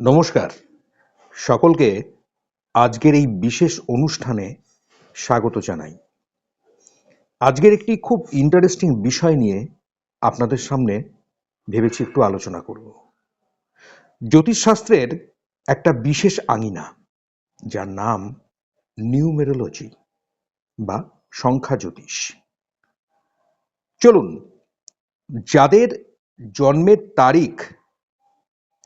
নমস্কার। সকলকে আজকের এই বিশেষ অনুষ্ঠানে স্বাগত জানাই। আজকের একটি খুব ইন্টারেস্টিং বিষয় নিয়ে আপনাদের সামনে ভেবেছি একটু আলোচনা করব। জ্যোতিষশাস্ত্রের একটা বিশেষ আঙিনা, যার নাম নিউমেরোলজি বা সংখ্যা জ্যোতিষ। চলুন, যাদের জন্মের তারিখ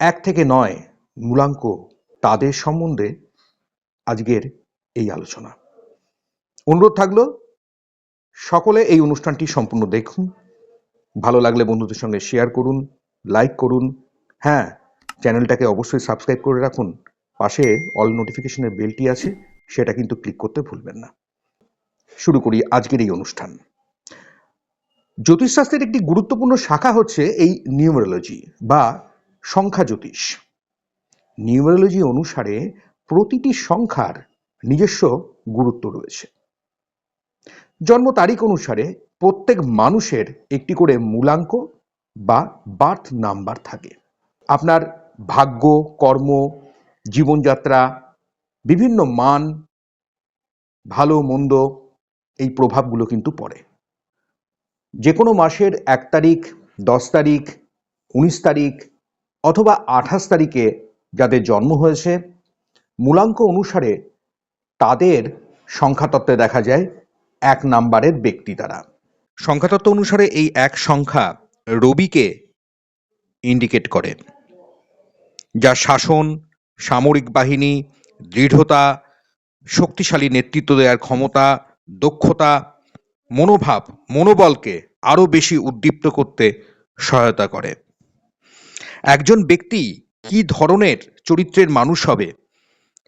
এক থেকে নয় মূলাঙ্ক তাদের সম্বন্ধে আজকের এই আলোচনা। অনুরোধ থাকল, সকলে এই অনুষ্ঠানটি সম্পূর্ণ দেখুন। ভালো লাগলে বন্ধুদের সঙ্গে শেয়ার করুন লাইক করুন। হ্যাঁ চ্যানেলটাকে অবশ্যই সাবস্ক্রাইব করে রাখুন। পাশে অল নোটিফিকেশনের বেলটি আছে, সেটা কিন্তু ক্লিক করতে ভুলবেন না। শুরু করি আজকের এই অনুষ্ঠান। জ্যোতিষশাস্ত্রের একটি গুরুত্বপূর্ণ শাখা হচ্ছে এই নিউমেরোলজি বা সংখ্যা জ্যোতিষ নিউমেরোলজি অনুসারে প্রতিটি সংখ্যার নিজস্ব গুরুত্ব রয়েছে। জন্ম তারিখ অনুসারে প্রত্যেক মানুষের একটি করে মূলাঙ্ক বা বার্থ নাম্বার থাকে। আপনার ভাগ্য, কর্ম, জীবনযাত্রা, বিভিন্ন মান, ভালো, মন্দ এই প্রভাবগুলো কিন্তু পড়ে। যে কোনো মাসের এক তারিখ, দশ তারিখ, উনিশ তারিখ অথবা আঠাশ তারিখে যাদের জন্ম হয়েছে, মূলাঙ্ক অনুসারে তাদের সংখ্যাতত্ত্বে দেখা যায় এক নাম্বারের ব্যক্তি তারা সংখ্যাতত্ত্ব অনুসারে এই এক সংখ্যা রবিকে ইন্ডিকেট করে। যা শাসন, সামরিক বাহিনী, দৃঢ়তা, শক্তিশালী নেতৃত্ব দেওয়ার ক্ষমতা, দক্ষতা, মনোভাব, মনোবলকে আরও বেশি উদ্দীপ্ত করতে সহায়তা করে। একজন ব্যক্তি কি ধরনের চরিত্রের মানুষ হবে,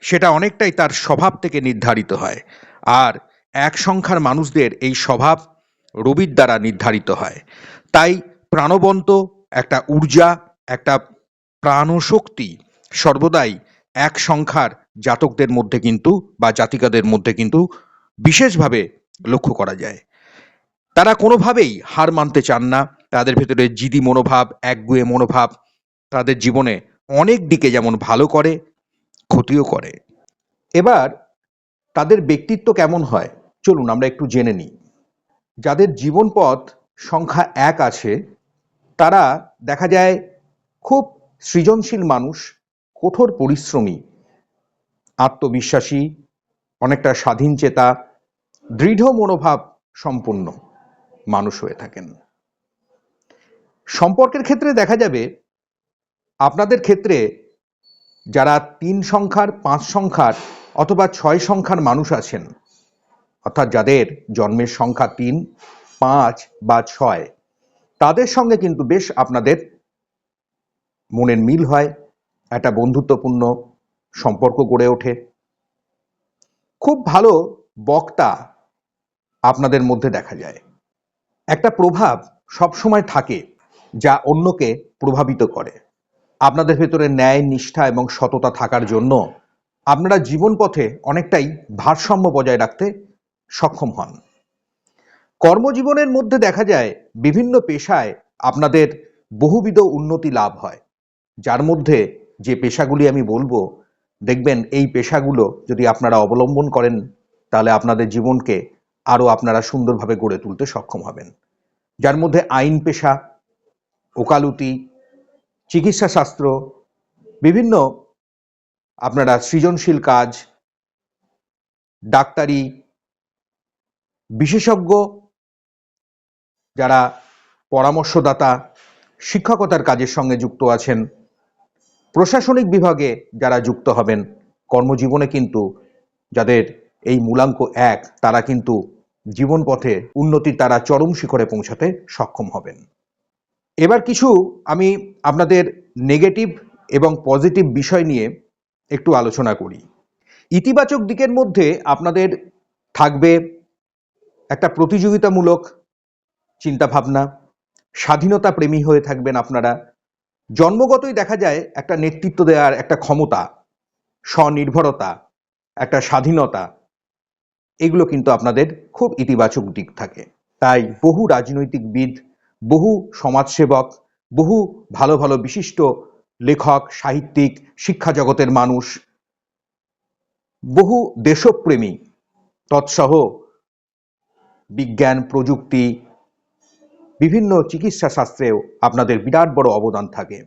সেটা অনেকটাই তার স্বভাব থেকে নির্ধারিত হয়। আর এক সংখ্যার মানুষদের এই স্বভাব রবির দ্বারা নির্ধারিত হয়। তাই প্রাণবন্ত একটা ঊর্জা, একটা প্রাণশক্তি সর্বদাই এক সংখ্যার জাতকদের মধ্যে কিন্তু বা জাতিকাদের মধ্যে কিন্তু বিশেষভাবে লক্ষ্য করা যায়। তারা কোনোভাবেই হার মানতে চান না। তাদের ভেতরে জিদি মনোভাব, একগুয়ে মনোভাব, তাদের জীবনে অনেক দিকে যেমন ভালো করে, ক্ষতিও করে। এবার তাদের ব্যক্তিত্ব কেমন হয়? চলুন আমরা একটু জেনে নিই। যাদের জীবন পথ সংখ্যা এক আছে, তারা দেখা যায় খুব সৃজনশীল মানুষ, কঠোর পরিশ্রমী, আত্মবিশ্বাসী, অনেকটা স্বাধীন চেতা, দৃঢ় মনোভাব সম্পন্ন মানুষ হয়ে থাকেন। সম্পর্কের ক্ষেত্রে দেখা যাবে আপনাদের ক্ষেত্রে যারা তিন সংখ্যার, পাঁচ সংখ্যার অথবা ছয় সংখ্যার মানুষ আছেন, অর্থাৎ যাদের জন্মের সংখ্যা তিন, পাঁচ বা ছয়, তাদের সঙ্গে কিন্তু বেশ আপনাদের মনের মিল হয়, একটা বন্ধুত্বপূর্ণ সম্পর্ক গড়ে ওঠে। খুব ভালো বক্তা আপনাদের মধ্যে দেখা যায়। একটা প্রভাব সবসময় থাকে যা অন্যকে প্রভাবিত করে। আপনাদের ভেতরে ন্যায়, নিষ্ঠা এবং সততা থাকার জন্য আপনারা জীবন পথে অনেকটাই ভারসাম্য বজায় রাখতে সক্ষম হন। কর্মজীবনের মধ্যে দেখা যায় বিভিন্ন পেশায় আপনাদের বহুবিধ উন্নতি লাভ হয়। যার মধ্যে যে পেশাগুলি আমি বলব, দেখবেন এই পেশাগুলো যদি আপনারা অবলম্বন করেন, তাহলে আপনাদের জীবনকে আরও আপনারা সুন্দরভাবে গড়ে তুলতে সক্ষম হবেন। যার মধ্যে আইন পেশা, ওকালতি চিকিৎসা শাস্ত্র, বিভিন্ন আপনারা সৃজনশীল কাজ, ডাক্তারি, বিশেষজ্ঞ, যারা পরামর্শদাতা, শিক্ষকতার কাজের সঙ্গে যুক্ত আছেন, প্রশাসনিক বিভাগে যারা যুক্ত হবেন, কর্মজীবনে কিন্তু যাদের এই মূলাঙ্ক এক, তারা কিন্তু জীবন পথে উন্নতির তারা চরম শিখরে পৌঁছাতে সক্ষম হবেন। এবার কিছু আমি আপনাদের নেগেটিভ এবং পজিটিভ বিষয় নিয়ে একটু আলোচনা করি। ইতিবাচক দিকের মধ্যে আপনাদের থাকবে একটা প্রতিযোগিতামূলক চিন্তাভাবনা স্বাধীনতা প্রেমী হয়ে থাকবেন আপনারা। জন্মগতই দেখা যায় একটা নেতৃত্ব দেওয়ার একটা ক্ষমতা, স্বনির্ভরতা, একটা স্বাধীনতা, এগুলো কিন্তু আপনাদের খুব ইতিবাচক দিক থাকে। তাই বহু রাজনৈতিকবিদ বহু সমাজসেবক, বহু ভালো ভালো বিশিষ্ট লেখক, সাহিত্যিক, শিক্ষা জগতের মানুষ, বহু দেশপ্রেমী, তৎসহ বিজ্ঞান, প্রযুক্তি, বিভিন্ন চিকিৎসা শাস্ত্রেও আপনাদের বিরাট বড় অবদান থাকে।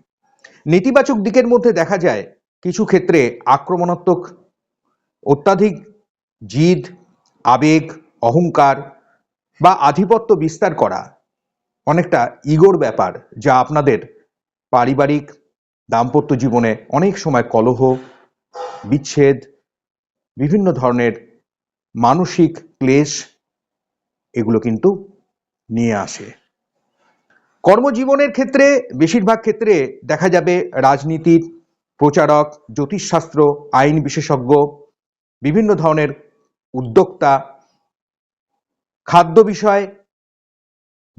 নেতিবাচক দিকের মধ্যে দেখা যায়, কিছু ক্ষেত্রে আক্রমণাত্মক, অত্যাধিক জিদ, আবেগ, অহংকার বা আধিপত্য বিস্তার করা অনেকটা ইগোর ব্যাপার, যা আপনাদের পারিবারিক দাম্পত্য জীবনে অনেক সময় কলহ, বিচ্ছেদ, বিভিন্ন ধরনের মানসিক ক্লেশ, এগুলো কিন্তু নিয়ে আসে। কর্মজীবনের ক্ষেত্রে, বেশিরভাগ ক্ষেত্রে দেখা যাবে রাজনীতির প্রচারক, জ্যোতিষশাস্ত্র, আইন বিশেষজ্ঞ, বিভিন্ন ধরনের উদ্যোক্তা, খাদ্য বিষয়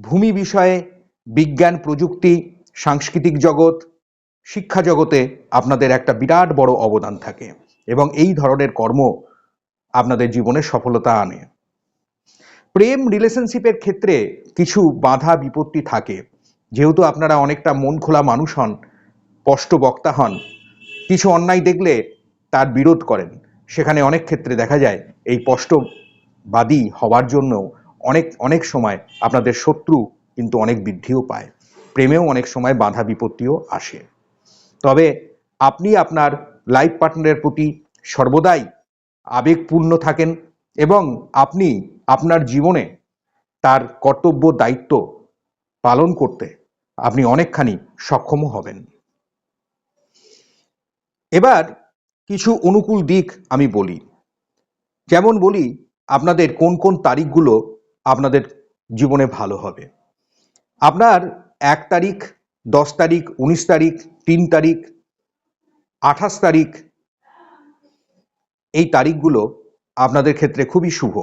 ভূমি বিষয়ে বিজ্ঞান, প্রযুক্তি, সাংস্কৃতিক জগৎ, শিক্ষা জগতে আপনাদের একটা বিরাট বড় অবদান থাকে এবং এই ধরনের কর্ম আপনাদের জীবনে সফলতা আনে। প্রেম রিলেশনশিপের ক্ষেত্রে কিছু বাধা, বিপত্তি থাকে। যেহেতু আপনারা অনেকটা মন খোলা মানুষ হন, স্পষ্ট বক্তা হন, কিছু অন্যায় দেখলে তার বিরোধ করেন। সেখানে অনেক ক্ষেত্রে দেখা যায় এই স্পষ্টবাদী হওয়ার জন্য অনেক অনেক সময় আপনাদের শত্রু কিন্তু অনেক বৃদ্ধিও পায়। প্রেমেও অনেক সময় বাধা বিপত্তিও আসে। তবে আপনি আপনার লাইফ পার্টনারের প্রতি সর্বদাই আবেগপূর্ণ থাকেন এবং আপনি আপনার জীবনে তার কর্তব্য, দায়িত্ব পালন করতে আপনি অনেকখানি সক্ষমও হবেন। এবার কিছু অনুকূল দিক আমি বলি। যেমন বলি, আপনাদের কোন কোন তারিখগুলো আপনাদের জীবনে ভালো হবে। আপনার এক তারিখ, দশ তারিখ, উনিশ তারিখ, তিন তারিখ, আঠাশ তারিখ, এই তারিখগুলো আপনাদের ক্ষেত্রে খুবই শুভ।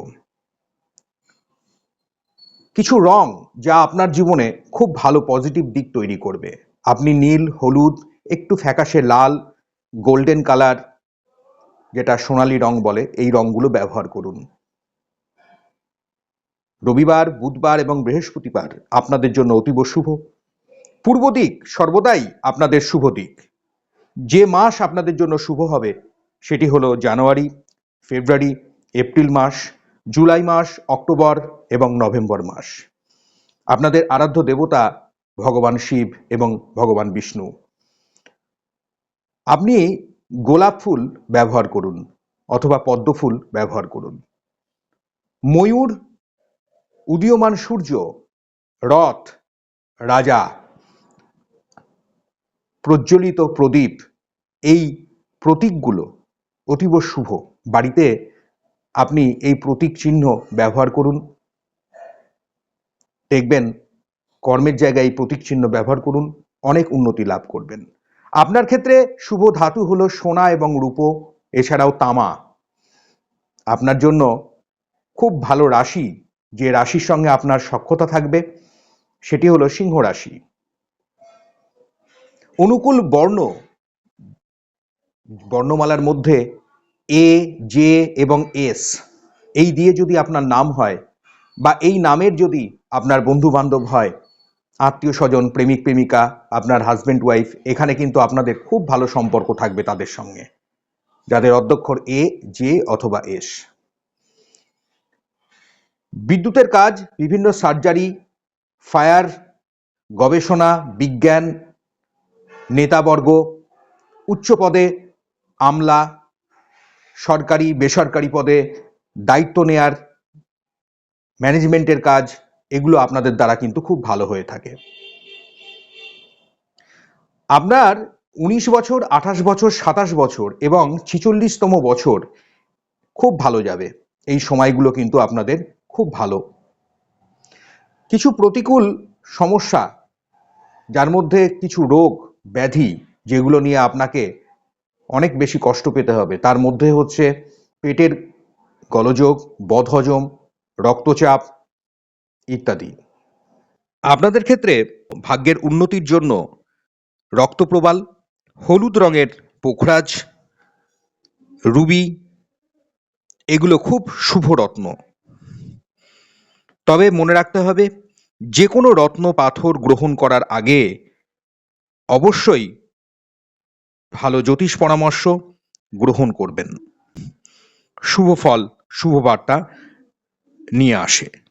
কিছু রং যা আপনার জীবনে খুব ভালো পজিটিভ দিক তৈরি করবে। আপনি নীল, হলুদ, একটু ফ্যাকাশে লাল, গোল্ডেন কালার, যেটা সোনালী রং বলে, এই রংগুলো ব্যবহার করুন। রবিবার, বুধবার এবং বৃহস্পতিবার আপনাদের জন্য অতীব শুভ। পূর্ব দিক সর্বদাই আপনাদের শুভ দিক। যে মাস আপনাদের জন্য শুভ হবে, সেটি হলো জানুয়ারি, ফেব্রুয়ারি, এপ্রিল মাস, জুলাই মাস, অক্টোবর এবং নভেম্বর মাস। আপনাদের আরাধ্য দেবতা ভগবান শিব এবং ভগবান বিষ্ণু। আপনি গোলাপ ফুল ব্যবহার করুন অথবা পদ্ম ফুল ব্যবহার করুন। ময়ূর উদীয়মান সূর্য, রথ, রাজা, প্রজ্বলিত প্রদীপ, এই প্রতীকগুলো অতীব শুভ। বাড়িতে আপনি এই প্রতীক চিহ্ন ব্যবহার করুন। দেখবেন কর্মের জায়গায় এই প্রতীক চিহ্ন ব্যবহার করুন, অনেক উন্নতি লাভ করবেন। আপনার ক্ষেত্রে শুভ ধাতু হলো সোনা এবং রূপো, এছাড়াও তামা। আপনার জন্য খুব ভালো রাশি যে রাশির সঙ্গে আপনার সক্ষতা থাকবে, সেটি হলো সিংহ রাশি। অনুকূল বর্ণ, বর্ণমালার মধ্যে এ জে এবং এস এই দিয়ে যদি আপনার নাম হয় বা এই নামের যদি আপনার বন্ধু বান্ধব হয়, আত্মীয় স্বজন, প্রেমিক, প্রেমিকা, আপনার হাজব্যান্ড ওয়াইফ এখানে কিন্তু আপনাদের খুব ভালো সম্পর্ক থাকবে তাদের সঙ্গে। যাদের অধ্যক্ষর এ জে অথবা এস বিদ্যুতের কাজ, বিভিন্ন সার্জারি, ফায়ার, গবেষণা, বিজ্ঞান, নেতাবর্গ, উচ্চ পদে আমলা, সরকারি, বেসরকারি পদে দায়িত্ব নেয়ার, ম্যানেজমেন্টের কাজ, এগুলো আপনাদের দ্বারা কিন্তু খুব ভালো হয়ে থাকে। আপনার উনিশ বছর, আঠাশ বছর, সাতাশ বছর এবং ছিচল্লিশতম বছর খুব ভালো যাবে। এই সময়গুলো কিন্তু আপনাদের খুব ভালো। কিছু প্রতিকূল সমস্যা, যার মধ্যে কিছু রোগ, ব্যাধি, যেগুলো নিয়ে আপনাকে অনেক বেশি কষ্ট পেতে হবে। তার মধ্যে হচ্ছে পেটের গলযোগ, বদহজম, রক্তচাপ ইত্যাদি। আপনাদের ক্ষেত্রে ভাগ্যের উন্নতির জন্য রক্তপ্রবাল, হলুদ রঙের পোখরাজ, রুবি, এগুলো খুব শুভ রত্ন। তবে মনে রাখতে হবে যে কোনো রত্ন পাথর গ্রহণ করার আগে অবশ্যই ভালো জ্যোতিষ পরামর্শ গ্রহণ করবেন। শুভ ফল, শুভ বার্তা নিয়ে আসে।